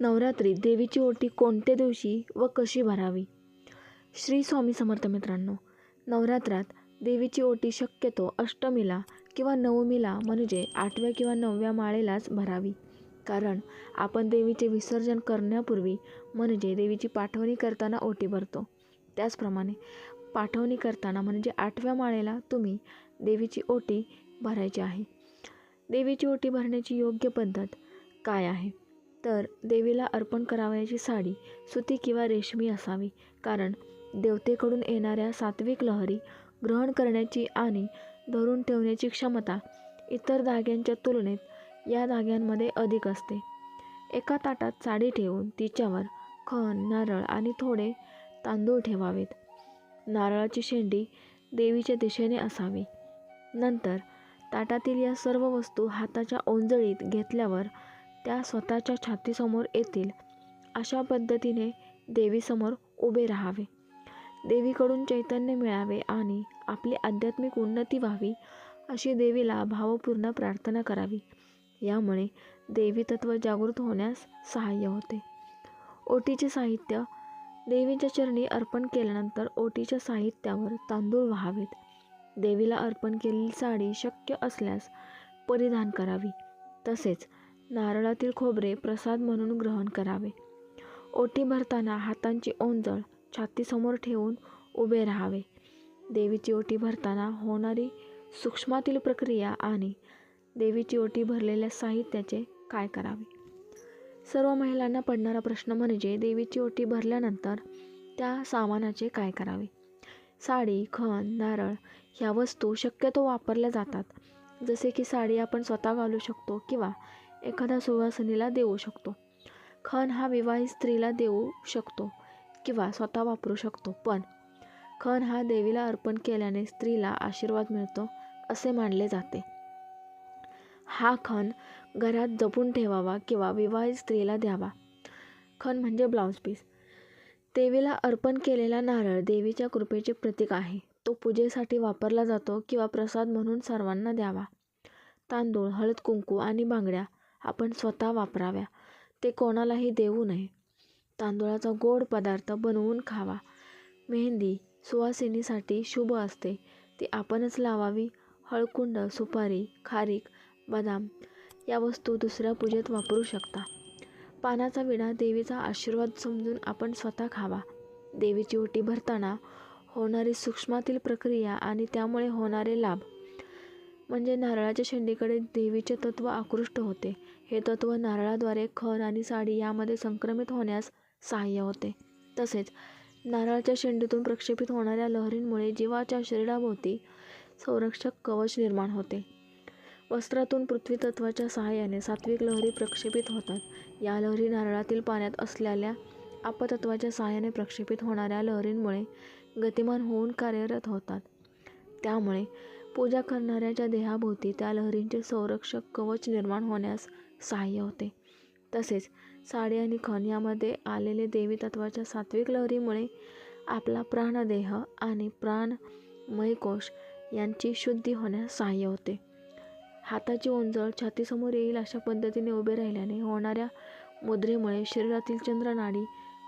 नवरात्रीत देवीची ओटी कोणत्या दिवशी व कशी भरावी? श्री स्वामी समर्थ मित्रांनो नवरात्रात देवीची ओटी शक्यतो अष्टमीला किंवा नवमीला म्हणजे आठव्या किंवा नवव्या माळेलाच भरावी. कारण आपण देवीचे विसर्जन करण्यापूर्वी म्हणजे देवीची पाठवणी करताना ओटी भरतो. त्याचप्रमाणे पाठवणी करताना म्हणजे आठव्या माळेला तुम्ही देवीची ओटी भरायची आहे. देवीची ओटी भरण्याची योग्य पद्धत काय आहे? तर देवीला अर्पण करावयाची साडी सुती किंवा रेशमी असावी. कारण देवतेकडून येणाऱ्या सात्विक लहरी ग्रहण करण्याची आणि धरून ठेवण्याची क्षमता इतर धाग्यांच्या तुलनेत या धाग्यांमध्ये अधिक असते. एका ताटात साडी ठेवून तिच्यावर खण नारळ आणि थोडे तांदूळ ठेवावेत. नारळाची शेंडी देवीच्या दिशेने असावी. नंतर ताटातील या सर्व वस्तू हाताच्या ओंजळीत घेतल्यावर त्या स्वतःच्या छातीसमोर येतील अशा पद्धतीने देवीसमोर उभे राहावे. देवीकडून चैतन्य मिळावे आणि आपली आध्यात्मिक उन्नती व्हावी अशी देवीला भावपूर्ण प्रार्थना करावी. यामुळे देवी तत्व जागृत होण्यास सहाय्य होते. ओटीचे साहित्य देवीच्या चरणी अर्पण केल्यानंतर ओटीच्या साहित्यावर तांदूळ व्हावेत. देवीला अर्पण केलेली साडी शक्य असल्यास परिधान करावी. तसेच नारळातील खोबरे प्रसाद म्हणून ग्रहण करावे. ओटी भरताना हातांची ओंजळ छातीसमोर ठेवून उभे राहावे. देवीची ओटी भरताना होणारी सूक्ष्मातील प्रक्रिया आणि देवीची ओटी भरलेल्या साहित्याचे काय करावे? सर्व महिलांना पडणारा प्रश्न म्हणजे देवीची ओटी भरल्यानंतर त्या सामानाचे काय करावे? साडी खण नारळ ह्या वस्तू शक्यतो वापरल्या जातात. जसे की साडी आपण स्वतः घालू शकतो किंवा एखाद्या सुवासिनीला देऊ शकतो. खण हा विवाहित स्त्रीला देऊ शकतो किंवा स्वतः वापरू शकतो. पण खण हा देवीला अर्पण केल्याने स्त्रीला आशीर्वाद मिळतो असे मानले जाते. हा खण घरात जपून ठेवावा किंवा विवाहित स्त्रीला द्यावा. खण म्हणजे ब्लाऊज पीस. देवीला अर्पण केलेला नारळ देवीच्या कृपेचे प्रतीक आहे. तो पूजेसाठी वापरला जातो किंवा प्रसाद म्हणून सर्वांना द्यावा. तांदूळ हळद कुंकू आणि बांगड्या आपण स्वतः वापराव्या. ते कोणालाही देऊ नये. तांदूळाचा गोड पदार्थ बनवून खावा. मेहंदी सुवासिनीसाठी शुभ असते. ती आपणच लावावी. हळकुंड सुपारी खारीक बदाम या वस्तू दुसऱ्या पूजेत वापरू शकता. पानाचा विडा देवीचा आशीर्वाद समजून आपण स्वतः खावा. देवीची ओटी भरताना होणारी सूक्ष्मातील प्रक्रिया आणि त्यामुळे होणारे लाभ म्हणजे नारळाच्या शेंडीकडे देवीचे तत्त्व आकृष्ट होते. हे तत्त्व नारळाद्वारे खर आणि साडी यामध्ये संक्रमित होण्यास सहाय्य होते. तसेच नारळाच्या शेंडीतून प्रक्षेपित होणाऱ्या लहरींमुळे जीवाच्या शरीराभोवती संरक्षक कवच निर्माण होते. वस्त्रातून पृथ्वी तत्वाच्या सहाय्याने सात्विक लहरी प्रक्षेपित होतात. या लहरी नारळातील पाण्यात असलेल्या आपतत्वाच्या सहाय्याने प्रक्षेपित होणाऱ्या लहरींमुळे गतिमान होऊन कार्यरत होतात. त्यामुळे पूजा करणाऱ्याच्या देहाभोवती त्या लहरींचे संरक्षक कवच निर्माण होण्यास सहाय्य होते. तसेच साडी आणि खण यामध्ये आलेले देवी तत्वाच्या सात्विक लहरीमुळे आपला प्राणदेह आणि प्राणमयकोश यांची शुद्धी होण्यास सहाय्य होते. हाताची ओंजळ छातीसमोर येईल अशा पद्धतीने उभे राहिल्याने होणाऱ्या मुद्रेमुळे शरीरातील चंद्रनाडी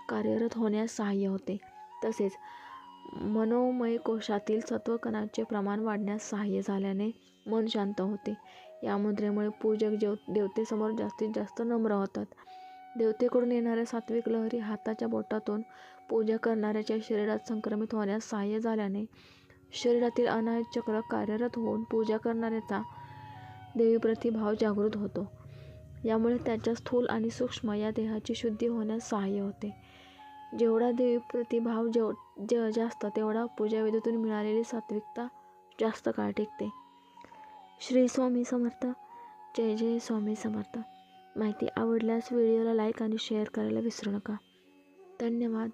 कार्यरत होण्यास सहाय्य होते. तसेच मनोमय कोशातील सत्वकणांचे प्रमाण वाढण्यास सहाय्य झाल्याने मन शांत होते. या मुद्रेमुळे पूजक जेव देवतेसमोर जास्तीत जास्त नम्र होतात. देवतेकडून येणाऱ्या सात्विक लहरी हाताच्या बोटातून पूजा करणाऱ्याच्या शरीरात संक्रमित होण्यास सहाय्य झाल्याने शरीरातील अनायत चक्र कार्यरत होऊन पूजा करणाऱ्याचा देवीप्रती भाव जागृत होतो. यामुळे त्याच्या स्थूल आणि सूक्ष्म या देहाची शुद्धी होण्यास सहाय्य होते. जेवढा देवी प्रतिभाव जेव ज जास्त तेवढा पूजाविधीतून मिळालेली सात्विकता जास्त काळ टिकते. श्री स्वामी समर्थ. जय जय स्वामी समर्थ. माहिती आवडल्यास व्हिडिओला लाईक आणि शेअर करायला विसरू नका. धन्यवाद.